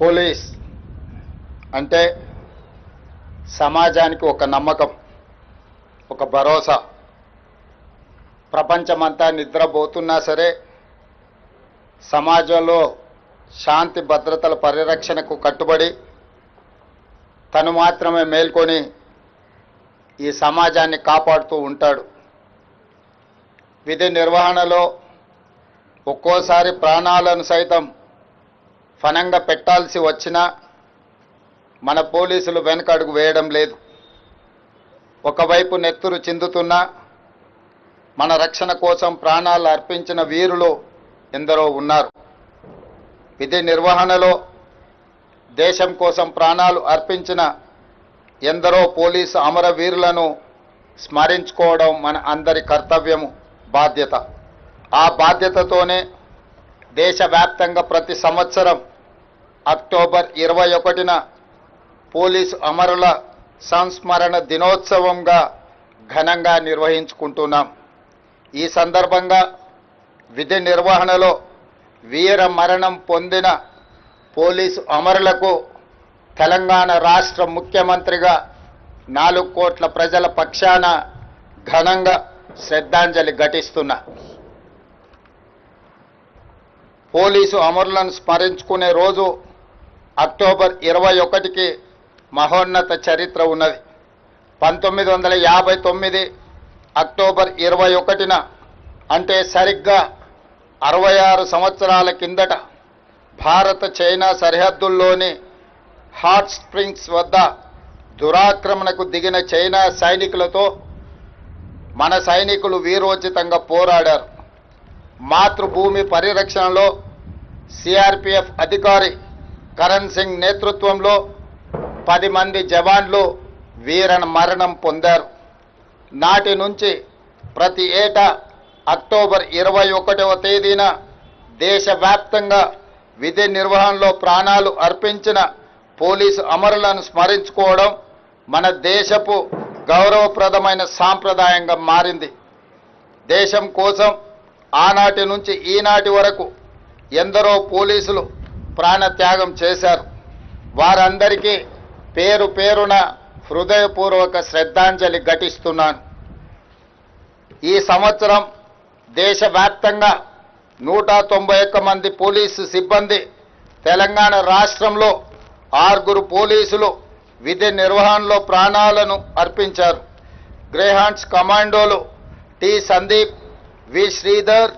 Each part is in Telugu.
పోలీస్ అంటే సమాజానికి ఒక నమ్మకం ఒక భరోసా. ప్రపంచమంతా నిద్రపోతున్నా సరే సమాజంలో శాంతి భద్రతల పరిరక్షణకు కట్టుబడి తను మాత్రమే మేల్కొని ఈ సమాజాన్ని కాపాడుతూ ఉంటాడు. విధి నిర్వహణలో ఒక్కోసారి ప్రాణాలను సైతం ఫనంగా పెట్టాల్సి వచ్చినా మన పోలీసులు వెనకడుగు వేయడం లేదు. ఒకవైపు నెత్తురు చిందుతున్నా మన రక్షణ కోసం ప్రాణాలు అర్పించిన వీరులు ఎందరో ఉన్నారు. విధి నిర్వహణలో దేశం కోసం ప్రాణాలు అర్పించిన ఎందరో పోలీసు అమరవీరులను స్మరించుకోవడం మన అందరి కర్తవ్యము బాధ్యత. ఆ బాధ్యతతోనే దేశవ్యాప్తంగా ప్రతి సంవత్సరం అక్టోబర్ ఇరవై ఒకటిన పోలీసు అమరుల సంస్మరణ దినోత్సవంగా ఘనంగా నిర్వహించుకుంటున్నాం. ఈ సందర్భంగా విధి నిర్వహణలో వీర మరణం పొందిన పోలీసు అమరులకు తెలంగాణ రాష్ట్ర ముఖ్యమంత్రిగా నాలుగు కోట్ల ప్రజల పక్షాన ఘనంగా శ్రద్ధాంజలి ఘటిస్తున్నా. పోలీసు అమరులను స్మరించుకునే రోజు అక్టోబర్ ఇరవై ఒకటికి మహోన్నత చరిత్ర ఉన్నది. పంతొమ్మిది వందల యాభై తొమ్మిది అక్టోబర్ ఇరవై ఒకటిన అంటే సరిగ్గా అరవై ఆరు సంవత్సరాల కిందట భారత చైనా సరిహద్దుల్లోని హాట్ స్ప్రింగ్స్ వద్ద దురాక్రమణకు దిగిన చైనా సైనికులతో మన సైనికులు వీరోచితంగా పోరాడారు. మాతృభూమి పరిరక్షణలో సిఆర్పిఎఫ్ అధికారి కరణ్ సింగ్ నేతృత్వంలో పది మంది జవాన్లు వీర మరణం పొందారు. నాటి నుంచి ప్రతి ఏటా అక్టోబర్ ఇరవై ఒకటవ తేదీన దేశవ్యాప్తంగా విధి నిర్వహణలో ప్రాణాలు అర్పించిన పోలీసు అమరులను స్మరించుకోవడం మన దేశపు గౌరవప్రదమైన సాంప్రదాయంగా మారింది. దేశం కోసం ఆనాటి నుంచి ఈనాటి వరకు ఎందరో పోలీసులు ప్రాణత్యాగం చేశారు. వారందరికీ పేరు పేరున హృదయపూర్వక శ్రద్ధాంజలి ఘటిస్తున్నాను. ఈ సంవత్సరం దేశవ్యాప్తంగా నూట తొంభై ఒక్క మంది పోలీసు సిబ్బంది తెలంగాణ రాష్ట్రంలో ఆరుగురు పోలీసులు విధి నిర్వహణలో ప్రాణాలను అర్పించారు. Greyhounds కమాండోలు T Sandeep V. Sridhar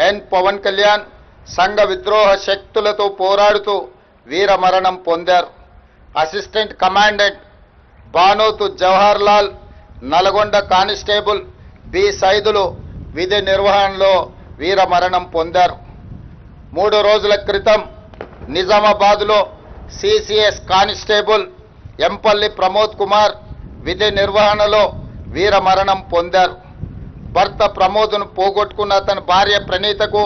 N. Pawan Kalyan సంఘ విద్రోహ శక్తులతో పోరాడుతూ వీరమరణం పొందారు. Assistant commandant Banothu Jawahar Lal Nalgonda constable B. Saidulu విధి నిర్వహణలో వీరమరణం పొందారు. మూడు రోజుల క్రితం నిజామాబాద్లో సిసిఎస్ కానిస్టేబుల్ ఎంపల్లి ప్రమోద్ కుమార్ విధి నిర్వహణలో వీరమరణం పొందారు. భర్త ప్రమోద్ను పోగొట్టుకున్న తన భార్య ప్రణీతకు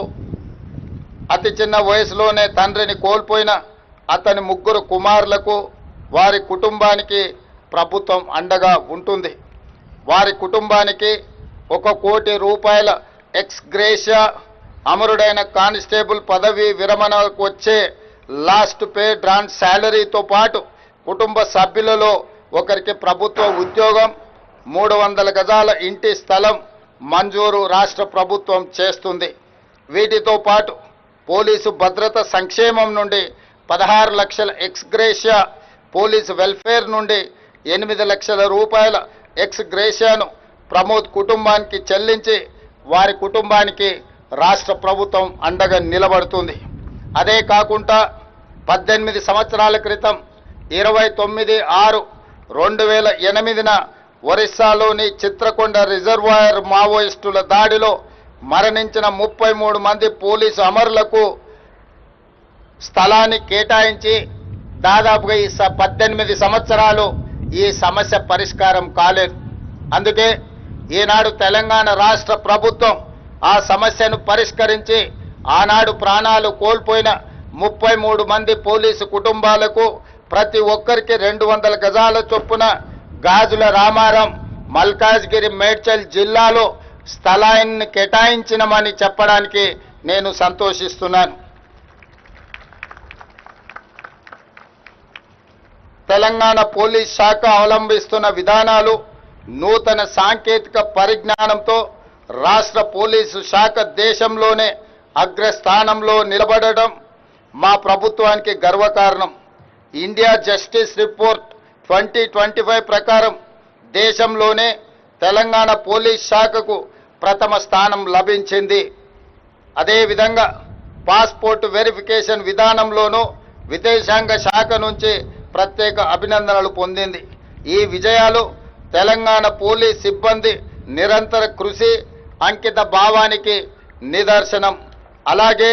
అతి చిన్న వయసులోనే తండ్రిని కోల్పోయిన అతని ముగ్గురు కుమారులకు వారి కుటుంబానికి ప్రభుత్వం అండగా ఉంటుంది. వారి కుటుంబానికి ఒక కోటి రూపాయల ఎక్స్ గ్రేషియా అమరుడైన కానిస్టేబుల్ పదవి విరమణకు వచ్చే లాస్ట్ పే డ్రాన్ శాలరీతో పాటు కుటుంబ సభ్యులలో ఒకరికి ప్రభుత్వ ఉద్యోగం మూడు వందల గజాల ఇంటి స్థలం మంజూరు రాష్ట్ర ప్రభుత్వం చేస్తుంది. వీటితో పాటు పోలీసు భద్రత సంక్షేమం నుండి పదహారు లక్షల ఎక్స్గ్రేషియా పోలీసు వెల్ఫేర్ నుండి ఎనిమిది లక్షల రూపాయల ఎక్స్గ్రేషియాను ప్రమోద్ కుటుంబానికి చెల్లించి వారి కుటుంబానికి రాష్ట్ర ప్రభుత్వం అండగా నిలబడుతుంది. అదే కాకుండా పద్దెనిమిది సంవత్సరాల క్రితం ఇరవై తొమ్మిది ఆరు రెండు వేల ఎనిమిదిన ఒరిస్సాలోని చిత్రకొండ రిజర్వాయర్ మావోయిస్టుల దాడిలో మరణించిన ముప్పై మూడు మంది పోలీసు అమరులకు స్థలాన్ని కేటాయించి దాదాపుగా ఈ స- పద్దెనిమిది సంవత్సరాలు ఈ సమస్య పరిష్కారం కాలేదు. అందుకే ఈనాడు తెలంగాణ రాష్ట్ర ప్రభుత్వం ఆ సమస్యను పరిష్కరించి ఆనాడు ప్రాణాలు కోల్పోయిన ముప్పై మూడు మంది పోలీసు కుటుంబాలకు ప్రతి ఒక్కరికి రెండు వందల గజాల చొప్పున గాజుల రామారం మల్కాజ్గిరి మేడ్చల్ జిల్లాలో స్థలాన్ని కేటాయించినమని చెప్పడానికి నేను సంతోషిస్తున్నాను. తెలంగాణ పోలీస్ శాఖ అవలంబిస్తున్న విధానాలు నూతన సాంకేతిక పరిజ్ఞానంతో రాష్ట్ర పోలీసు శాఖ దేశంలోనే అగ్రస్థానంలో నిలబడడం మా ప్రభుత్వానికి గర్వకారణం. India justice report twenty twenty five ప్రకారం దేశంలోనే తెలంగాణ పోలీస్ శాఖకు ప్రథమ స్థానం లభించింది. అదేవిధంగా పాస్పోర్ట్ వెరిఫికేషన్ విధానంలోనూ విదేశాంగ శాఖ నుంచి ప్రత్యేక అభినందనలు పొందింది. ఈ విజయాలు తెలంగాణ పోలీస్ సిబ్బంది నిరంతర కృషి అంకిత భావానికి నిదర్శనం. అలాగే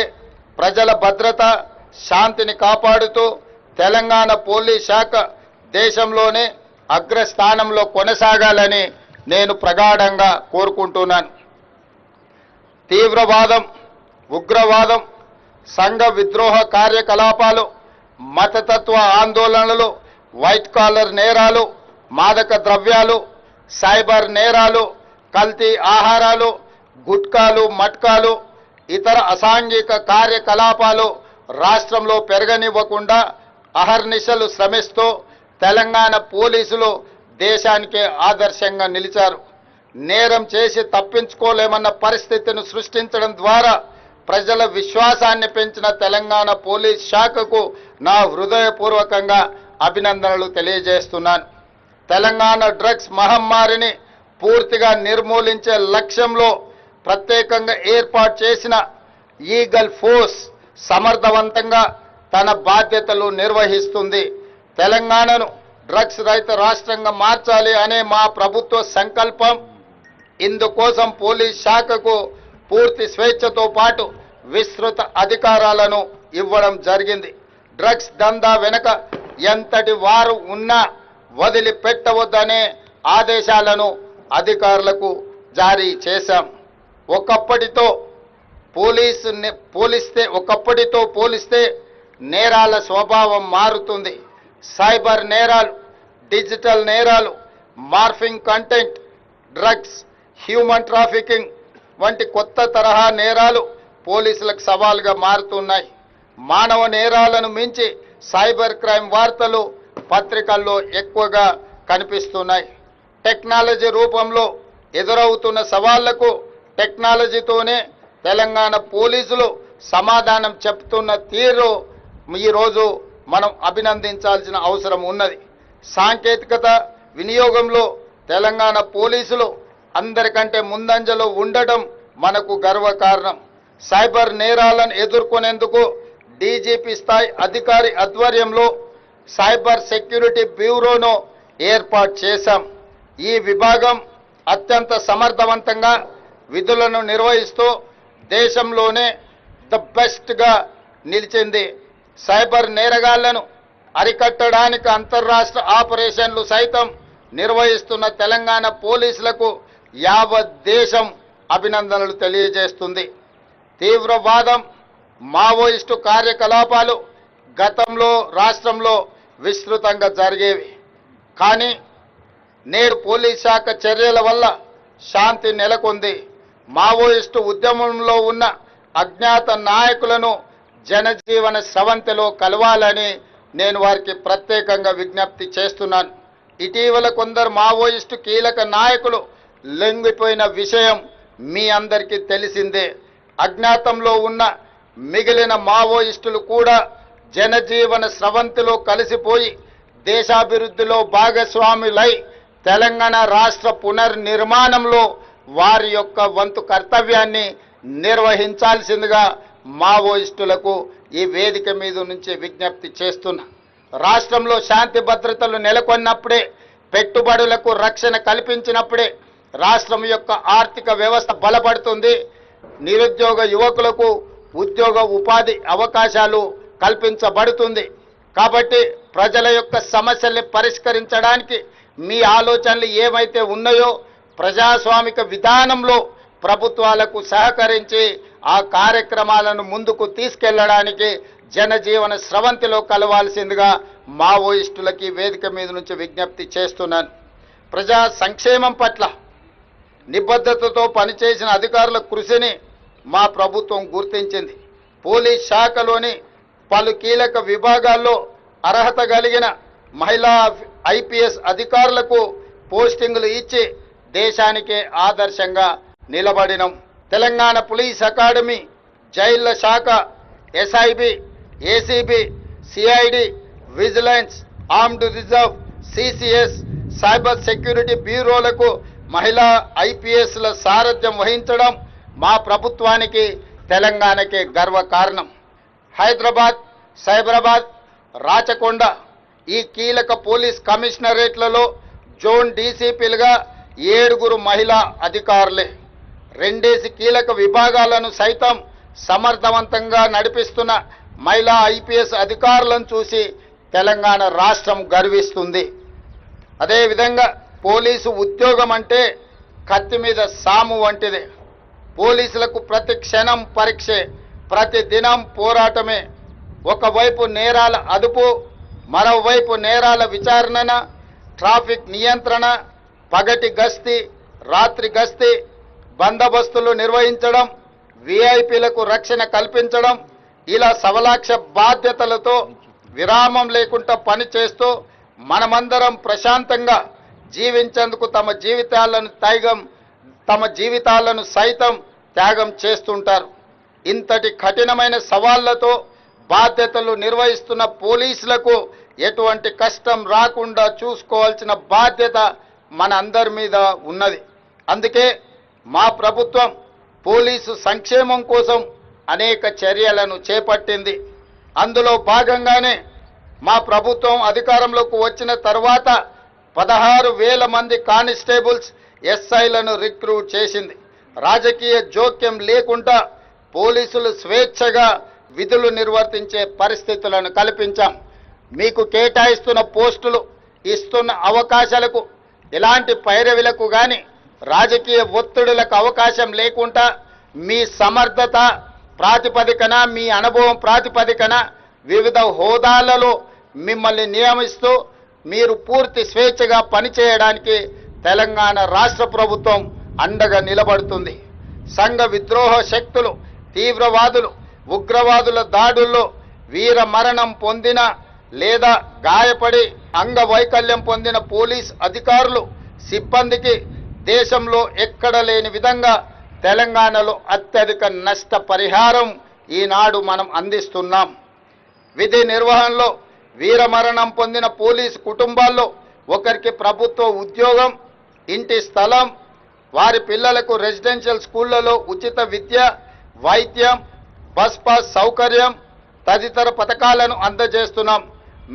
ప్రజల భద్రత శాంతిని కాపాడుతూ తెలంగాణ పోలీస్ శాఖ దేశంలోనే అగ్రస్థానంలో కొనసాగాలని నేను ప్రగాఢంగా కోరుకుంటున్నాను. తీవ్రవాదం ఉగ్రవాదం సంఘ విద్రోహ కార్యకలాపాలు మతతత్వ ఆందోళనలు వైట్ కాలర్ నేరాలు మాదక ద్రవ్యాలు సైబర్ నేరాలు కల్తీ ఆహారాలు గుట్కాలు మట్కాలు ఇతర అసాంఘిక కార్యకలాపాలు రాష్ట్రంలో పెరగనివ్వకుండా అహర్నిశలు శ్రమిస్తూ తెలంగాణ పోలీసులు దేశానికే ఆదర్శంగా నిలిచారు. నేరం చేసి తప్పించుకోలేమన్న పరిస్థితిని సృష్టించడం ద్వారా ప్రజల విశ్వాసాన్ని పెంచిన తెలంగాణ పోలీస్ శాఖకు నా హృదయపూర్వకంగా అభినందనలు తెలియజేస్తున్నాను. తెలంగాణ డ్రగ్స్ మహమ్మారిని పూర్తిగా నిర్మూలించే లక్ష్యంలో ప్రత్యేకంగా ఏర్పాటు చేసిన ఈగల్ ఫోర్స్ సమర్థవంతంగా తన బాధ్యతలు నిర్వహిస్తుంది. తెలంగాణను డ్రగ్స్ రహిత రాష్ట్రంగా మార్చాలి అనే మా ప్రభుత్వ సంకల్పం. ఇందుకోసం పోలీస్ శాఖకు పూర్తి స్వేచ్ఛతో పాటు విస్తృత అధికారాలను ఇవ్వడం జరిగింది. డ్రగ్స్ దందా వెనుక ఎంతటి వారు ఉన్నా వదిలిపెట్టవద్దనే ఆదేశాలను అధికారులకు జారీ చేశాం. ఒకప్పటితో పోలీసు పోలిస్తే ఒకప్పటితో పోలిస్తే నేరాల స్వభావం మారుతుంది. సైబర్ నేరాలు డిజిటల్ నేరాలు morphing content drugs human trafficking వంటి కొత్త తరహా నేరాలు పోలీసులకు సవాలుగా మారుతున్నాయి. మానవ నేరాలను మించి సైబర్ క్రైమ్ వార్తలు పత్రికల్లో ఎక్కువగా కనిపిస్తున్నాయి. టెక్నాలజీ రూపంలో ఎదురవుతున్న సవాళ్ళకు టెక్నాలజీతోనే తెలంగాణ పోలీసులు సమాధానం చెప్తున్న తీరు ఈరోజు మనం అభినందించాల్సిన అవసరం ఉన్నది. సాంకేతికత వినియోగంలో తెలంగాణ పోలీసులు అందరికంటే ముందంజలో ఉండటం మనకు గర్వకారణం. సైబర్ నేరాలను ఎదుర్కొనేందుకు డీజీపీ స్థాయి అధికారి ఆధ్వర్యంలో సైబర్ సెక్యూరిటీ బ్యూరోను ఏర్పాటు చేశాం. ఈ విభాగం అత్యంత సమర్థవంతంగా విధులను నిర్వహిస్తూ దేశంలోనే ద బెస్ట్గా నిలిచింది. సైబర్ నేరగాళ్ళను అరికట్టడానికి అంతర్రాష్ట్ర ఆపరేషన్లు సైతం నిర్వహిస్తున్న తెలంగాణ పోలీసులకు యావత్ దేశం అభినందనలు తెలియజేస్తుంది. తీవ్రవాదం మావోయిస్టు కార్యకలాపాలు గతంలో రాష్ట్రంలో విస్తృతంగా జరిగేవి. కానీ నేడు పోలీస్ శాఖ చర్యల వల్ల శాంతి నెలకొంది. మావోయిస్టు ఉద్యమంలో ఉన్న అజ్ఞాత నాయకులను జనజీవన స్రవంతిలో కలవాలని నేను వారికి ప్రత్యేకంగా విజ్ఞప్తి చేస్తున్నాను. ఇటీవల కొందరు మావోయిస్టు కీలక నాయకులు లొంగిపోయిన విషయం మీ అందరికీ తెలిసిందే. అజ్ఞాతంలో ఉన్న మిగిలిన మావోయిస్టులు కూడా జనజీవన స్రవంతిలో కలిసిపోయి దేశాభివృద్ధిలో భాగస్వాములై తెలంగాణ రాష్ట్ర పునర్నిర్మాణంలో వారి యొక్క వంతు కర్తవ్యాన్ని నిర్వహించాల్సిందిగా మావోయిస్టులకు ఈ వేదిక మీద నుంచి విజ్ఞప్తి చేస్తున్నా. రాష్ట్రంలో శాంతి భద్రతలు నెలకొన్నప్పుడే పెట్టుబడులకు రక్షణ కల్పించినప్పుడే రాష్ట్రం యొక్క ఆర్థిక వ్యవస్థ బలపడుతుంది. నిరుద్యోగ యువకులకు ఉద్యోగ ఉపాధి అవకాశాలు కల్పించబడుతుంది. కాబట్టి ప్రజల యొక్క సమస్యల్ని పరిష్కరించడానికి మీ ఆలోచనలు ఏమైతే ఉన్నాయో ప్రజాస్వామిక విధానంలో ప్రభుత్వాలకు సహకరించి ఆ కార్యక్రమాలను ముందుకు తీసుకెళ్ళడానికి జనజీవన స్రవంతిలో కలవాల్సిందిగా మావోయిస్టులకి వేదిక మీద నుంచి విజ్ఞప్తి చేస్తున్నాను. ప్రజా సంక్షేమం పట్ల నిబద్ధతతో పనిచేసిన అధికారుల కృషిని మా ప్రభుత్వం గుర్తించింది. పోలీస్ శాఖలోని పలు కీలక విభాగాల్లో అర్హత కలిగిన మహిళా ఐపీఎస్ అధికారులకు పోస్టింగులు ఇచ్చి దేశానికే ఆదర్శంగా నిలబడినం. తెలంగాణ పోలీస్ అకాడమీ జైళ్ళ శాఖ SIB ACB CID vigilance armed reserve CCS cyber security బ్యూరోలకు మహిళా ఐపీఎస్ల సారథ్యం వహించడం మా ప్రభుత్వానికి తెలంగాణకే గర్వకారణం హైదరాబాద్ సైబరాబాద్ రాచకొండ ఈ కీలక పోలీస్ కమిషనరేట్లలో జోన్ డీసీపీలుగా ఏడుగురు మహిళా అధికారులే. రెండేసి కీలక విభాగాలను సైతం సమర్థవంతంగా నడిపిస్తున్న మహిళా ఐపీఎస్ అధికారులను చూసి తెలంగాణ రాష్ట్రం గర్విస్తుంది. అదేవిధంగా పోలీసు ఉద్యోగం అంటే కత్తి మీద సాము వంటిది. పోలీసులకు ప్రతి క్షణం పరీక్షే ప్రతి దినం పోరాటమే. ఒకవైపు నేరాల అదుపు మరోవైపు నేరాల విచారణ ట్రాఫిక్ నియంత్రణ పగటి గస్తీ రాత్రి గస్తీ బందోబస్తులు నిర్వహించడం విఐపీలకు రక్షణ కల్పించడం ఇలా సవలాక్ష బాధ్యతలతో విరామం లేకుండా పనిచేస్తూ మనమందరం ప్రశాంతంగా జీవించేందుకు తమ జీవితాలను త్యాగం తమ జీవితాలను సైతం త్యాగం చేస్తుంటారు. ఇంతటి కఠినమైన సవాళ్ళతో బాధ్యతలు నిర్వహిస్తున్న పోలీసులకు ఎటువంటి కష్టం రాకుండా చూసుకోవాల్సిన బాధ్యత మన అందరి మీద ఉన్నది. అందుకే మా ప్రభుత్వం పోలీసు సంక్షేమం కోసం అనేక చర్యలను చేపట్టింది. అందులో భాగంగానే మా ప్రభుత్వం అధికారంలోకి వచ్చిన తర్వాత పదహారు వేల మంది కానిస్టేబుల్స్ ఎస్ఐలను రిక్రూట్ చేసింది. రాజకీయ జోక్యం లేకుండా పోలీసులు స్వేచ్ఛగా విధులు నిర్వర్తించే పరిస్థితులను కల్పించాం. మీకు కేటాయిస్తున్న పోస్టులు ఇస్తున్న అవకాశాలకు ఎలాంటి పైరవిలకు కానీ రాజకీయ ఒత్తిడులకు అవకాశం లేకుండా మీ సమర్థత ప్రాతిపదికన మీ అనుభవం ప్రాతిపదికన వివిధ హోదాలలో మిమ్మల్ని నియమిస్తూ మీరు పూర్తి స్వేచ్ఛగా పనిచేయడానికి తెలంగాణ రాష్ట్ర ప్రభుత్వం అండగా నిలబడుతుంది. సంఘ విద్రోహ శక్తులు తీవ్రవాదులు ఉగ్రవాదుల దాడుల్లో వీర మరణం పొందిన లేదా గాయపడి అంగవైకల్యం పొందిన పోలీస్ అధికారులు సిబ్బందికి దేశంలో ఎక్కడ లేని విధంగా తెలంగాణలో అత్యధిక నష్ట పరిహారం ఈనాడు మనం అందిస్తున్నాం. విధి నిర్వహణలో వీరమరణం పొందిన పోలీసు కుటుంబాల్లో ఒకరికి ప్రభుత్వ ఉద్యోగం ఇంటి స్థలం వారి పిల్లలకు రెసిడెన్షియల్ స్కూళ్ళలో ఉచిత విద్య వైద్యం బస్ పాస్ సౌకర్యం తదితర పథకాలను అందజేస్తున్నాం.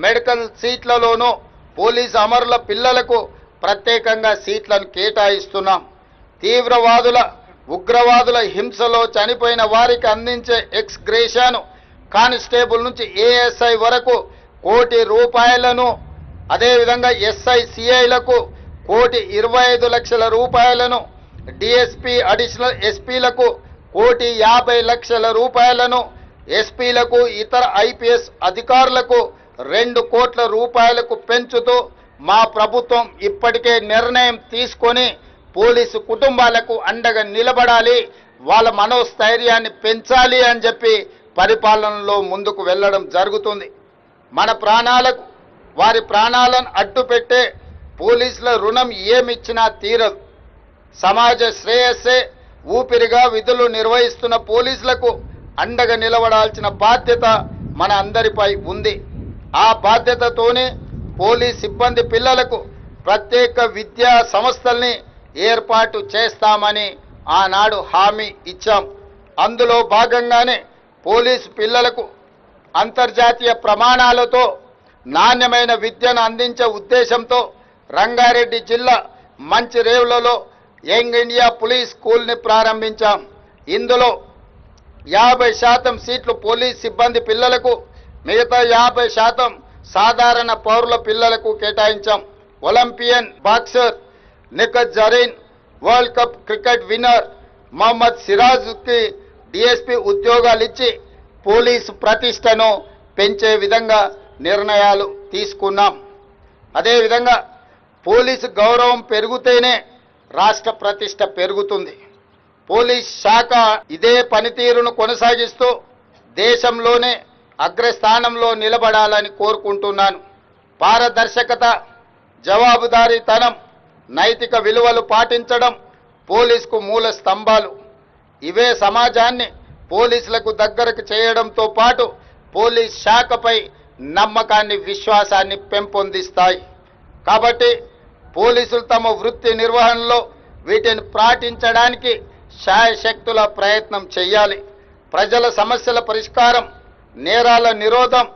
మెడికల్ సీట్లలోనూ పోలీసు అమరుల పిల్లలకు ప్రత్యేకంగా సీట్లను కేటాయిస్తున్నాం. తీవ్రవాదుల ఉగ్రవాదుల హింసలో చనిపోయిన వారికి అందించే ఎక్స్ గ్రేషాను కానిస్టేబుల్ నుంచి ఏఎస్ఐ వరకు కోటి రూపాయలను అదేవిధంగా ఎస్ఐ సిఐలకు కోటి ఇరవై ఐదు లక్షల రూపాయలను డిఎస్పి అడిషనల్ ఎస్పీలకు కోటి యాభై లక్షల రూపాయలను ఎస్పీలకు ఇతర ఐపీఎస్ అధికారులకు రెండు కోట్ల రూపాయలకు పెంచుతూ మా ప్రభుత్వం ఇప్పటికే నిర్ణయం తీసుకొని పోలీసు కుటుంబాలకు అండగా నిలబడాలి వాళ్ళ మనోస్థైర్యాన్ని పెంచాలి అని చెప్పి పరిపాలనలో ముందుకు వెళ్ళడం జరుగుతుంది. మన ప్రాణాలకు వారి ప్రాణాలను అడ్డుపెట్టే పోలీసుల రుణం ఏమిచ్చినా తీరదు. సమాజ శ్రేయస్సే ఊపిరిగా విధులు నిర్వహిస్తున్న పోలీసులకు అండగా నిలబడాల్సిన బాధ్యత మన అందరిపై ఉంది. ఆ బాధ్యతతోనే పోలీస్ సిబ్బంది పిల్లలకు ప్రత్యేక విద్యా సంస్థల్ని ఏర్పాటు చేస్తామని ఆనాడు హామీ ఇచ్చాం. అందులో భాగంగానే పోలీసు పిల్లలకు అంతర్జాతీయ ప్రమాణాలతో నాణ్యమైన విద్యను అందించే ఉద్దేశంతో రంగారెడ్డి జిల్లా మంచిరేవులలో యంగ్ ఇండియా పోలీస్ స్కూల్ని ప్రారంభించాం. ఇందులో యాభై శాతం సీట్లు పోలీస్ సిబ్బంది పిల్లలకు మిగతా యాభై శాతం సాధారణ పౌరుల పిల్లలకు కేటాయించాం. Olympian boxer Nikhat Zareen world cup cricket winner Mohammed సిరాజ్కి DSP ఉద్యోగాలు ఇచ్చి పోలీసు ప్రతిష్టను పెంచే విధంగా నిర్ణయాలు తీసుకున్నాం. అదేవిధంగా పోలీసు గౌరవం పెరిగితేనే రాష్ట్ర ప్రతిష్ట పెరుగుతుంది. పోలీస్ శాఖ ఇదే పనితీరును కొనసాగిస్తూ దేశంలోనే అగ్రస్థానంలో నిలబడాలని కోరుకుంటున్నాను. పారదర్శకత జవాబుదారీతనం నైతిక విలువలు పాటించడం పోలీసుకు మూల స్తంభాలు. ఇవే సమాజాన్ని పోలీసులకు దగ్గరకు చేయడంతో పాటు పోలీస్ శాఖపై నమ్మకాన్ని విశ్వాసాన్ని పెంపొందిస్తాయి. కాబట్టి పోలీసులు తమ వృత్తి నిర్వహణలో వీటిని పాటించడానికి శాయశక్తుల ప్రయత్నం చేయాలి. ప్రజల సమస్యల పరిష్కారం నేరాల నిరోధం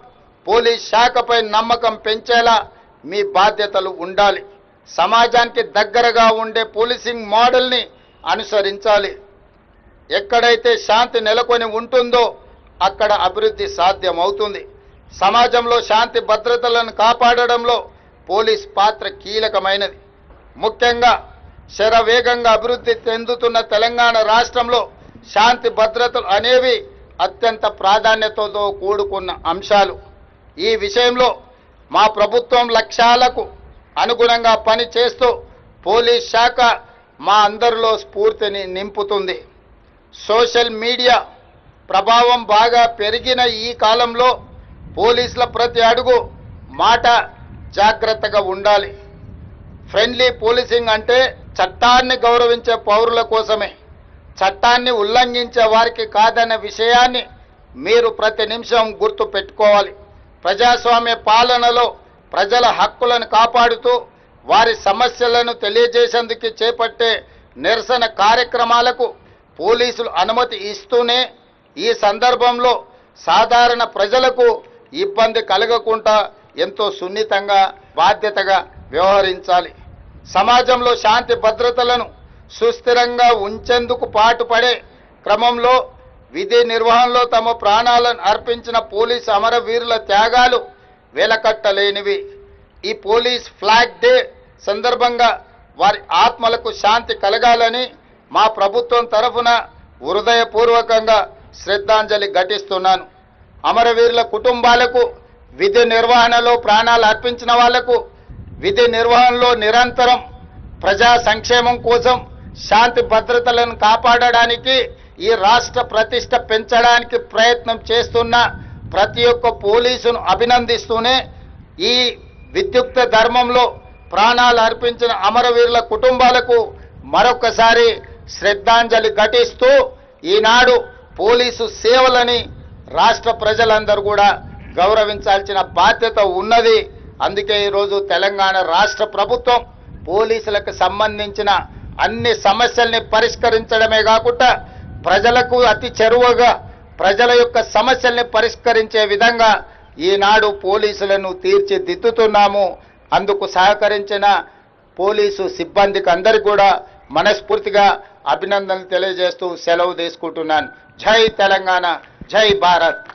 పోలీస్ శాఖపై నమ్మకం పెంచేలా మీ బాధ్యతలు ఉండాలి. సమాజానికి దగ్గరగా ఉండే పోలీసింగ్ మోడల్ని అనుసరించాలి. ఎక్కడైతే శాంతి నెలకొని ఉంటుందో అక్కడ అభివృద్ధి సాధ్యమవుతుంది. సమాజంలో శాంతి భద్రతలను కాపాడడంలో పోలీస్ పాత్ర కీలకమైనది. ముఖ్యంగా శరవేగంగా అభివృద్ధి చెందుతున్న తెలంగాణ రాష్ట్రంలో శాంతి భద్రతలు అనేవి అత్యంత ప్రాధాన్యతతో కూడుకున్న అంశాలు. ఈ విషయంలో మా ప్రభుత్వం లక్ష్యాలకు అనుగుణంగా పని చేస్తూ పోలీస్ శాఖ మా అందరిలో స్ఫూర్తిని నింపుతుంది. సోషల్ మీడియా ప్రభావం బాగా పెరిగిన ఈ కాలంలో పోలీసుల ప్రతి అడుగు మాట జాగ్రత్తగా ఉండాలి. ఫ్రెండ్లీ పోలీసింగ్ అంటే చట్టాన్ని గౌరవించే పౌరుల కోసమే. చట్టాన్ని ఉల్లంఘించే వారికి కాదన్న విషయాన్ని మీరు ప్రతి నిమిషం గుర్తు పెట్టుకోవాలి. ప్రజాస్వామ్య పాలనలో ప్రజల హక్కులను కాపాడుతూ వారి సమస్యలను తెలియజేసేందుకు చేపట్టే నిరసన కార్యక్రమాలకు పోలీసులు అనుమతి ఇస్తూనే ఈ సందర్భంలో సాధారణ ప్రజలకు ఇబ్బంది కలగకుండా ఎంతో సున్నితంగా బాధ్యతగా వ్యవహరించాలి. సమాజంలో శాంతి భద్రతలను సుస్థిరంగా ఉంచేందుకు పాటుపడే క్రమంలో విధి నిర్వహణలో తమ ప్రాణాలను అర్పించిన పోలీస్ అమరవీరుల త్యాగాలు వెలకట్టలేనివి. ఈ పోలీస్ ఫ్లాగ్ డే సందర్భంగా వారి ఆత్మలకు శాంతి కలగాలని మా ప్రభుత్వం తరఫున హృదయపూర్వకంగా శ్రద్ధాంజలి ఘటిస్తున్నాను. అమరవీరుల కుటుంబాలకు విధి నిర్వహణలో ప్రాణాలు అర్పించిన వాళ్ళకు విధి నిర్వహణలో నిరంతరం ప్రజా సంక్షేమం కోసం శాంతి భద్రతలను కాపాడడానికి ఈ రాష్ట్ర ప్రతిష్ట పెంచడానికి ప్రయత్నం చేస్తున్న ప్రతి ఒక్క పోలీసును అభినందిస్తూనే ఈ విద్యుక్త ధర్మంలో ప్రాణాలు అర్పించిన అమరవీరుల కుటుంబాలకు మరొకసారి శ్రద్ధాంజలి ఘటిస్తూ ఈనాడు పోలీసు సేవలని రాష్ట్ర ప్రజలందరూ కూడా గౌరవించాల్సిన బాధ్యత ఉన్నది. అందుకే ఈరోజు తెలంగాణ రాష్ట్ర ప్రభుత్వం పోలీసులకు సంబంధించిన అన్ని సమస్యల్ని పరిష్కరించడమే కాకుండా ప్రజలకు అతి చెరువుగా ప్రజల యొక్క సమస్యల్ని పరిష్కరించే విధంగా ఈనాడు పోలీసులను తీర్చిదిద్దుతున్నాము. అందుకు సహకరించిన పోలీసు సిబ్బందికి అందరికీ కూడా మనస్ఫూర్తిగా అభినందనలు తెలియజేస్తూ సెలవు తీసుకుంటున్నాను. జై తెలంగాణ జై భారత్.